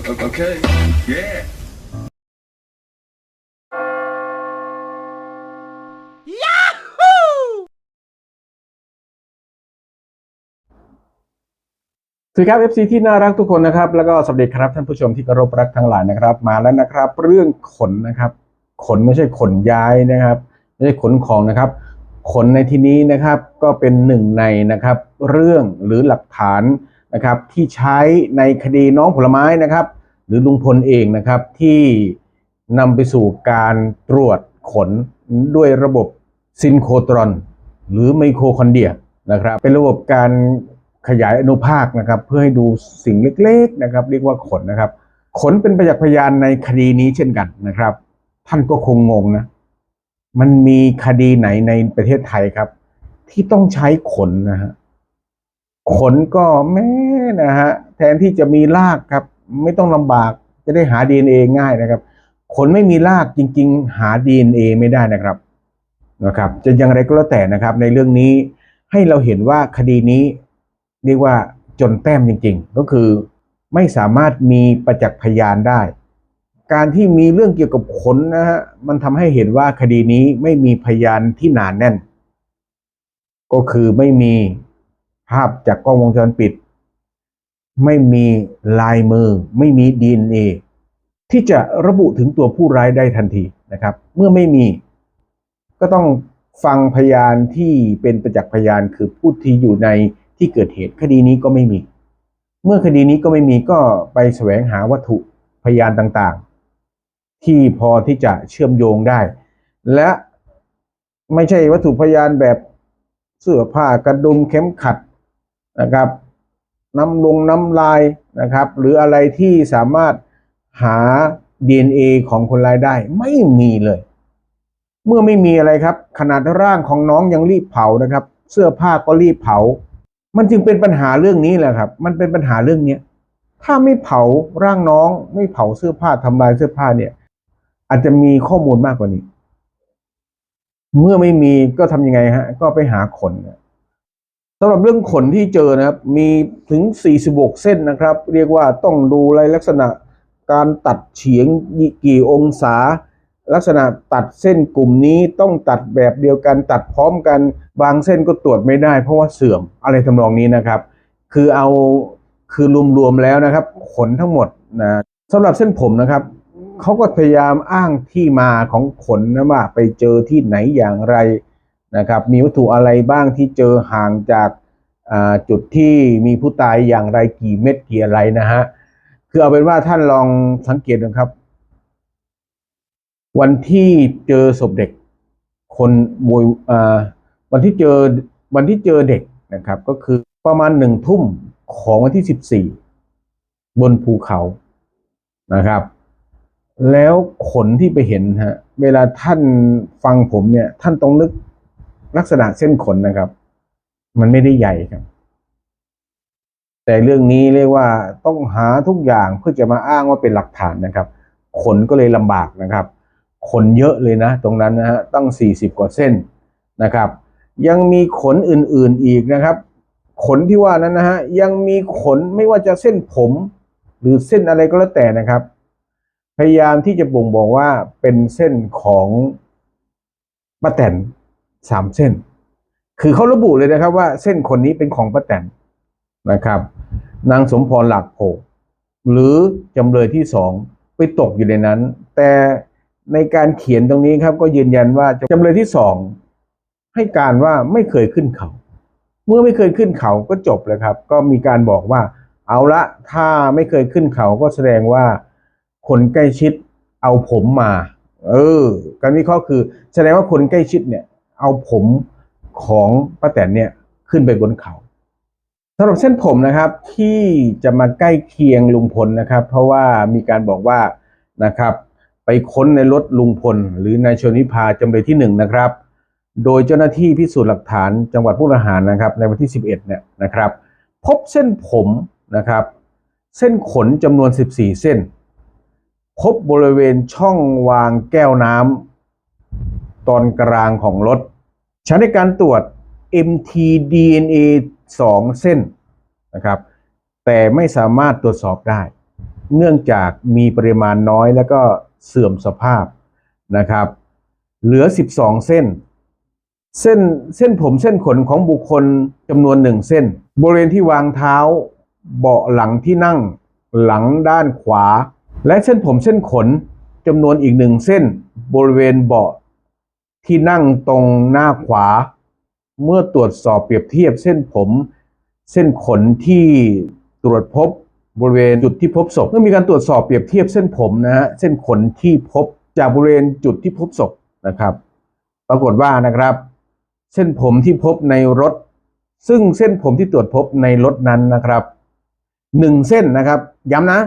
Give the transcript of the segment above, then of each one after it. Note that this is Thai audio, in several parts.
Okay. Yeah. สวัสดีครับ FC ที่น่ารักทุกคนนะครับ แล้วก็สวัสดีครับท่านผู้ชมที่เคารพรักทั้งหลายนะครับ มาแล้วนะครับ เรื่องขนนะครับ ขนไม่ใช่ขนย้ายนะครับ ไม่ใช่ขนของนะครับ ขนในที่นี้นะครับก็เป็นหนึ่งในนะครับ เรื่องหรือหลักฐาน นะครับที่ใช้ในคดีน้องผลไม้นะครับ หรือลุงพลเองนะครับที่นำไปสู่การตรวจขนด้วยระบบซินโครตรอน หรือไมโครคอนเดียนะครับ เป็นระบบการขยายอนุภาคนะครับ เพื่อให้ดูสิ่งเล็กๆนะครับ เรียกว่าขนนะครับ ขนเป็นประจักษ์พยานในคดีนี้เช่นกันนะครับ ท่านก็คงงงนะมันมีคดีไหนในประเทศไทยครับ ที่ต้องใช้ขนนะฮะ ขนก็แม่นะฮะแทนที่จะมีรากครับ ไม่ต้องลำบากจะได้หา DNA ง่ายนะครับ ขนไม่มีรากจริง ๆ หา DNA ไม่ได้นะครับนะครับจะอย่างไรก็แล้วแต่นะครับ ในเรื่องนี้ให้เราเห็นว่าคดีนี้เรียกว่าจนแต้มจริง ๆ ก็คือไม่สามารถมีประจักษ์พยานได้ การที่มีเรื่องเกี่ยวกับขนนะฮะมันทำให้เห็นว่าคดีนี้ไม่มีพยานที่หนานแน่น ก็คือไม่มี ภาพจากกล้องวงจรปิด ไม่มีลายมือ ไม่มี DNA ที่จะระบุถึงตัวผู้ร้ายได้ทันทีนะครับ เมื่อไม่มีก็ต้องฟังพยานที่เป็นประจักษ์พยานคือผู้ที่อยู่ในที่เกิดเหตุคดีนี้ก็ไม่มี เมื่อคดีนี้ก็ไม่มีก็ไปแสวงหาวัตถุพยานต่างๆ ที่พอที่จะเชื่อมโยงได้ และไม่ใช่วัตถุพยานแบบเสื้อผ้ากระดุมเข็มขัด นะครับ น้ำลงน้ำลายนะครับ หรืออะไรที่สามารถหา DNA ของคนร้ายได้ไม่มีเลย เมื่อไม่มีอะไรครับ ขนาดร่างของน้องยังรีบเผานะครับ เสื้อผ้าก็รีบเผา มันจึงเป็นปัญหาเรื่องนี้แหละครับ มันเป็นปัญหาเรื่องเนี้ยถ้าไม่เผาร่างน้องไม่เผาเสื้อผ้าทำลายเสื้อผ้าเนี่ย อาจจะมีข้อมูลมากกว่านี้ เมื่อไม่มีก็ทำยังไงฮะ ก็ไปหาขนนะ สำหรับเรื่องขนที่เจอนะครับ มีถึง 46 เส้นนะครับ เรียกว่าต้องดูรายลักษณะการตัดเฉียงกี่องศา ลักษณะตัดเส้นกลุ่มนี้ต้องตัดแบบเดียวกันตัดพร้อมกันบางเส้นก็ตรวจไม่ได้เพราะว่าเสื่อมอะไรทำนองนี้นะครับ คือเอาคือรวมๆแล้วนะครับ ขนทั้งหมดนะสำหรับเส้นผมนะครับเขาก็พยายามอ้างที่มาของขนนะว่าไปเจอที่ไหนอย่างไร นะครับมีวัตถุอะไรบ้างที่เจอห่างจากจุดที่มีผู้ตายอย่างไรกี่เม็ดกี่อะไรนะฮะคือเอาเป็นว่าท่านลองสังเกตนะครับ วันที่เจอศพเด็ก คนบวยวันที่เจอวันที่เจอเด็กนะครับ ก็คือประมาณหนึ่งทุ่มของวันที่สิบสี่บนภูเขานะครับ แล้วขนที่ไปเห็นฮะเวลาท่านฟังผมเนี่ย ท่านต้องนึก ลักษณะเส้นขนนะครับ มันไม่ได้ใหญ่ครับ แต่เรื่องนี้เรียกว่าต้องหาทุกอย่างเพื่อจะมาอ้างว่าเป็นหลักฐานนะครับ ขนก็เลยลำบากนะครับ ขนเยอะเลยนะ ตรงนั้นนะฮะตั้ง 40 กว่าเส้นนะครับ ยังมีขนอื่นๆอีกนะครับ ขนที่ว่านั้นนะฮะยังมีขนไม่ว่าจะเส้นผม หรือเส้นอะไรก็แล้วแต่นะครับ พยายามที่จะบ่งบอกว่าเป็นเส้นของป้าแตน สามเส้น คือเขาระบุเลยนะครับว่าเส้นคนนี้เป็นของป้าแตนนะครับ นางสมพรหลักโพหรือจำเลยที่สองไปตกอยู่ในนั้น แต่ในการเขียนตรงนี้ครับ ก็ยืนยันว่าจำเลยที่สองให้การว่าไม่เคยขึ้นเขา เมื่อไม่เคยขึ้นเขาก็จบเลยครับ ก็มีการบอกว่า เอาละถ้าไม่เคยขึ้นเขาก็แสดงว่าคนใกล้ชิดเอาผมมา เออ การวิเคราะห์คือ แสดงว่าคนใกล้ชิดเนี่ย เอาผมของป้าแตนเนี่ยขึ้นไปบนเขาสำหรับเส้นผมนะครับที่จะมาใกล้เคียงลุงพลนะครับ เพราะว่ามีการบอกว่านะครับ ไปค้นในรถลุงพล หรือนายชนิพาจำเลยที่หนึ่งนะครับ โดยเจ้าหน้าที่พิสูจน์หลักฐานจังหวัดมุกดาหารนะครับ ในวันที่ 11เนี่ยนะครับ พบเส้นผมนะครับ เส้นขนจำนวน 14 เส้น พบบริเวณช่องวางแก้วน้ำ ตอนกลางของรถ ใช้ในการตรวจ mtDNA 2 เส้นนะครับ แต่ไม่สามารถตรวจสอบได้ เนื่องจากมีปริมาณน้อยแล้วก็เสื่อมสภาพนะครับ เหลือ 12 เส้น เส้นเส้นผมเส้นขนของบุคคลจำนวนหนึ่งเส้น บริเวณที่วางเท้า เบาะหลังที่นั่ง หลังด้านขวา และเส้นผมเส้นขนจำนวนอีกหนึ่งเส้น บริเวณเบาะ ที่นั่งตรงหน้าขวา เมื่อตรวจสอบเปรียบเทียบเส้นผม เส้นขนที่ตรวจพบบริเวณจุดที่พบศพเมื่อมีการตรวจสอบเปรียบเทียบเส้นผมนะฮะเส้นขนที่พบจากบริเวณจุดที่พบศพนะครับ ปรากฏว่านะครับ เส้นผมที่พบในรถ ซึ่งเส้นผมที่ตรวจพบในรถนั้นนะครับหนึ่งเส้นนะครับ ย้ำนะ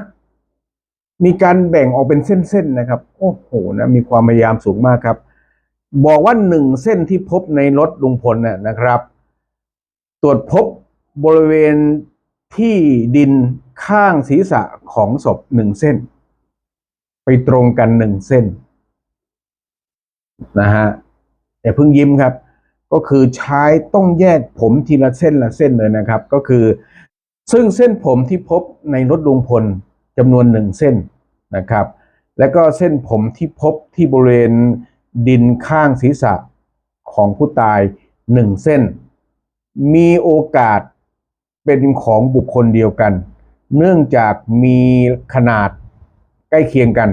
มีการแบ่งออกเป็นเส้นๆนะครับ โอ้โหนะมีความพยายามสูงมากครับ บอกว่าหนึ่งเส้นที่พบในรถลุงพลน่ะนะครับ ตรวจพบบริเวณที่ดินข้างศีรษะของศพหนึ่งเส้น ไปตรงกันหนึ่งเส้นนะฮะอย่าเพิ่งยิ้มครับ ก็คือใช้ต้องแยกผมทีละเส้นละเส้นเลยนะครับ ก็คือ ซึ่งเส้นผมที่พบในรถลุงพลจำนวนหนึ่งเส้นนะครับ แล้วก็เส้นผมที่พบที่บริเวณ ดินข้างศีรษะของผู้ตายหนึ่งเส้น มีโอกาสเป็นของบุคคลเดียวกัน เนื่องจากมีขนาดใกล้เคียงกัน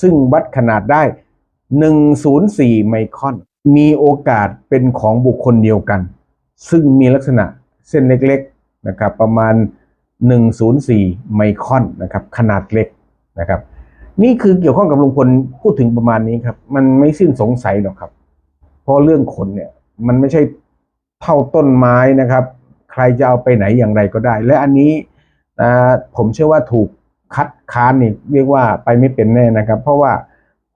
ซึ่งวัดขนาดได้ 104 ไมครอน มีโอกาสเป็นของบุคคลเดียวกัน ซึ่งมีลักษณะเส้นเล็กๆนะครับประมาณ 104 ไมครอนนะครับขนาดเล็กนะครับ นี่คือเกี่ยวข้องกับลุงพลพูดถึงประมาณนี้ครับ มันไม่สิ้นสงสัยหรอกครับ เพราะเรื่องขนเนี่ย มันไม่ใช่เท่าต้นไม้นะครับ ใครจะเอาไปไหนอย่างไรก็ได้ และอันนี้นะผมเชื่อว่าถูกคัดค้านนี่เรียกว่าไปไม่เป็นแน่นะครับ เพราะว่า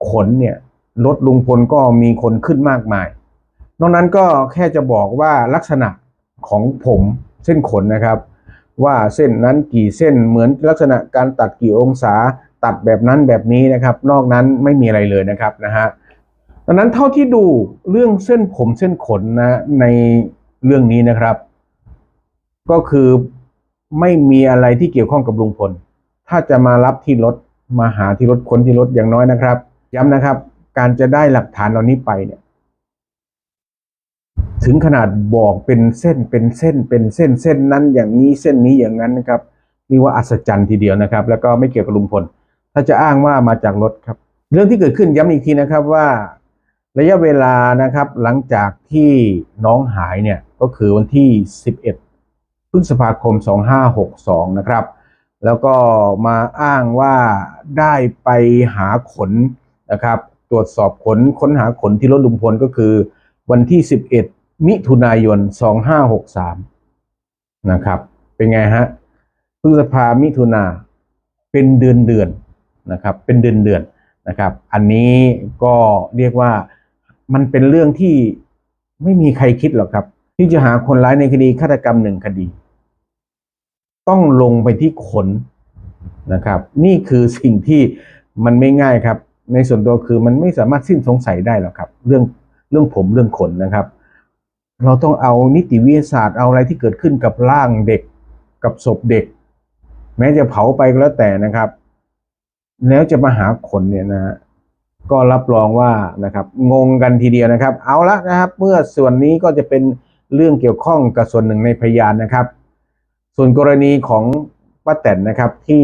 ขนเนี่ยรถลุงพลก็มีคนขึ้นมากมาย นอกนั้นก็แค่จะบอกว่าลักษณะของผมเส้นขนนะครับ ว่าเส้นนั้นกี่เส้นเหมือนลักษณะการตัดกี่องศา ตัดแบบนั้นแบบนี้นะครับ นอกนั้นไม่มีอะไรเลยนะครับนะฮะดังนั้นเท่าที่ดูเรื่องเส้นผมเส้นขนนะในเรื่องนี้นะครับ ก็คือไม่มีอะไรที่เกี่ยวข้องกับลุงพล ถ้าจะมารับที่รถมาหาที่รถคนที่รถอย่างน้อยนะครับ ย้ำนะครับ การจะได้หลักฐานเหล่านี้ไปเนี่ย ถึงขนาดบอกเป็นเส้นเป็นเส้นเป็นเส้นเส้นนั้นอย่างนี้เส้นนี้อย่างนั้นนะครับนี่ว่าอัศจรรย์ทีเดียวนะครับ แล้วก็ไม่เกี่ยวกับลุงพล ถ้าจะอ้างว่ามาจากรถครับ เรื่องที่เกิดขึ้นย้ำอีกทีนะครับว่า ระยะเวลานะครับ หลังจากที่น้องหายเนี่ยก็คือวันที่ 11พฤษภาคม 2562 นะครับ แล้วก็มาอ้างว่าได้ไปหาขนนะครับ ตรวจสอบขนค้นหาขนที่รถลุงพลก็คือวันที่ 11 มิถุนายน 2563 นะครับ เป็นไงฮะพฤษภามิถุนาเป็นเดือนเดือน นะครับเป็นเดือนเดือนนะครับ อันนี้ก็เรียกว่ามันเป็นเรื่องที่ไม่มีใครคิดหรอกครับ ที่จะหาคนร้ายในคดีฆาตกรรมหนึ่งคดี ต้องลงไปที่ขนนะครับ นี่คือสิ่งที่มันไม่ง่ายครับ ในส่วนตัวคือมันไม่สามารถสิ้นสงสัยได้หรอกครับ เรื่องเรื่องผมเรื่องขนนะครับ เราต้องเอานิติวิทยาศาสตร์เอาอะไรที่เกิดขึ้นกับร่างเด็กกับศพเด็ก แม้จะเผาไปก็แล้วแต่นะครับ แล้วจะมาหาขนเนี่ยนะฮะก็รับรองว่านะครับงงกันทีเดียวนะครับ เอาละนะครับ เมื่อส่วนนี้ก็จะเป็นเรื่องเกี่ยวข้องกับส่วนหนึ่งในพยานนะครับ ส่วนกรณีของป้าแตนนะครับที่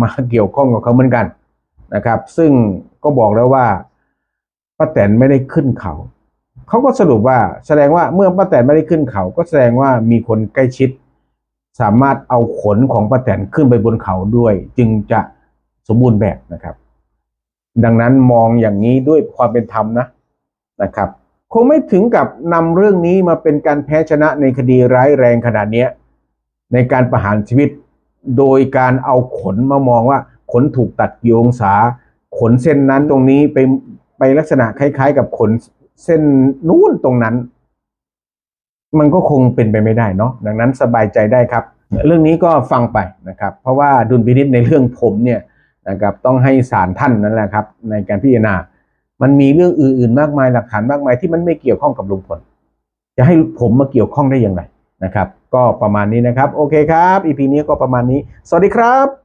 มาเกี่ยวข้องกับเขาเหมือนกันนะครับ ซึ่งก็บอกแล้วว่าป้าแตนไม่ได้ขึ้นเขาเขาก็สรุปว่าแสดงว่าเมื่อป้าแตนไม่ได้ขึ้นเขา ก็แสดงว่ามีคนใกล้ชิด สามารถเอาขนของป้าแตนขึ้นไปบนเขาด้วย จึงจะ สมบูรณ์แบบนะครับ ดังนั้นมองอย่างนี้ด้วยความเป็นธรรมนะนะครับ คงไม่ถึงกับนำเรื่องนี้มาเป็นการแพ้ชนะในคดีร้ายแรงขนาดนี้ในการประหารชีวิต โดยการเอาขนมามองว่าขนถูกตัดกี่องศาขนเส้นนั้นตรงนี้ไปไปลักษณะคล้าย ๆ กับขนเส้นนู้นตรงนั้น มันก็คงเป็นไปไม่ได้เนาะดังนั้นสบายใจได้ครับ เรื่องนี้ก็ฟังไปนะครับ เพราะว่าดุลพินิษในเรื่องผมเนี่ย นะครับ ต้องให้ศาลท่านนั่นแหละครับ ในการพิจารณา มันมีเรื่องอื่นๆ มากมายหลักฐานมากมายที่มันไม่เกี่ยวข้องกับลุงพลจะให้ผมมาเกี่ยวข้องได้อย่างไรนะครับ ก็ประมาณนี้นะครับ โอเคครับอีพีนี้ก็ประมาณนี้ สวัสดีครับ